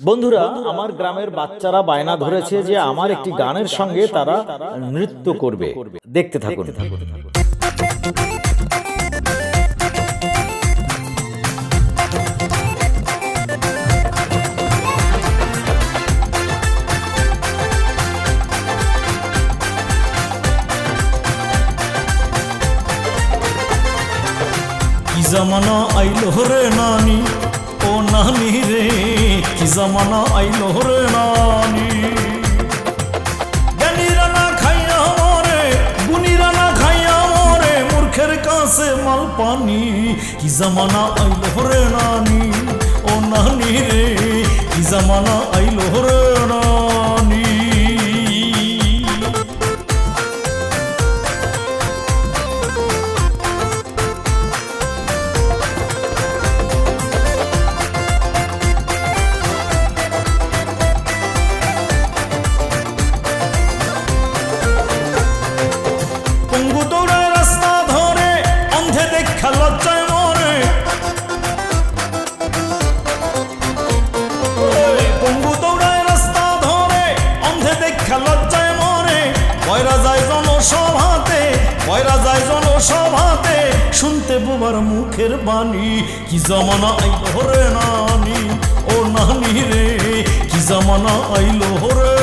বন্ধুরা, আমার গ্রামের বাচ্চারা বায়না ধরেছে যে আমার একটি গানের সঙ্গে তারা নৃত্য করবে। দেখতে থাকুন। জামানা আইলো রে নানি? ও নানি রে জামানা আইল রে নানি। জ্ঞানীরা না খাইয়া মরে গুণীরা না খাইয়া মরে, মূর্খের কাছে মাল পানি। কি জমানা আইল রে নানি, ও নানি রে, কি জমানা আইল রে মরে পয়রা যায় জনসভাতে পয়রা যায় জন জনসভাতে, শুনতে বোবার মুখের বাণী, কি জমানা আইল রে নানি, ও নানি রে, কি জমানা আইল রে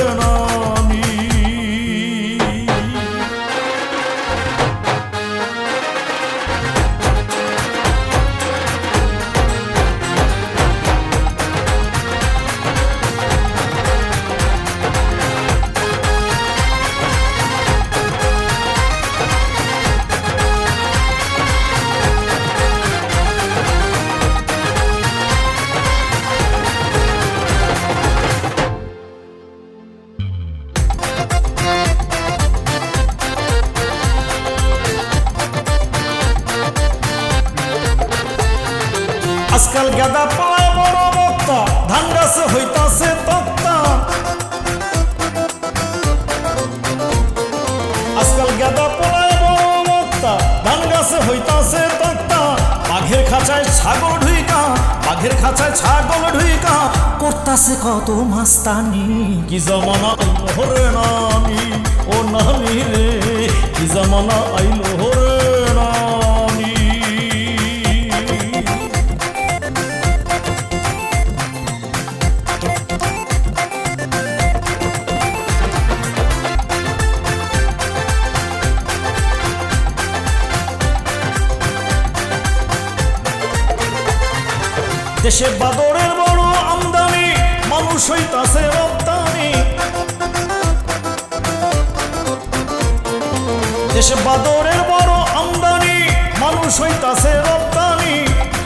আজকাল গাদা পায় বড় বক্তা, ধান গাছে হইতাছে খাঁচায় ছাগল ঢুইকা করতাছে কত মাস্তানি, কি জমানা আইলো হরে ও নানি রে, কি জমানা আইলো হরে দেশে বাদরের বড় আমদানি, মানুষ হইতাছে রপ্তানি। দেশে বাদরের বড় আমদানি, মানুষ হইতাছে রপ্তানি।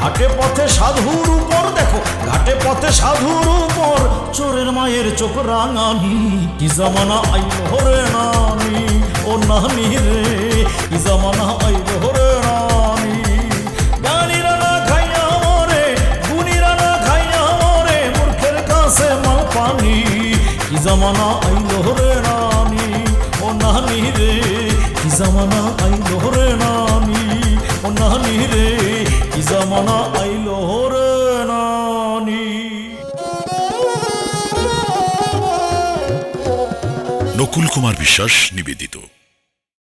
ঘাটে পথে সাধুর উপর, দেখো, ঘাটে পথে সাধুর উপর, চোরের মায়ের চোখ রাঙানি, কি জামানা আইলো হরে নানি, ও নানি রে, কি জামানা জামানা আইল রে নানি ও নানি রে। কি জামানা আইল রে নানি ও নানি রে। কি জামানা আইল রে নানি নকুল কুমার বিশ্বাস নিবেদিত।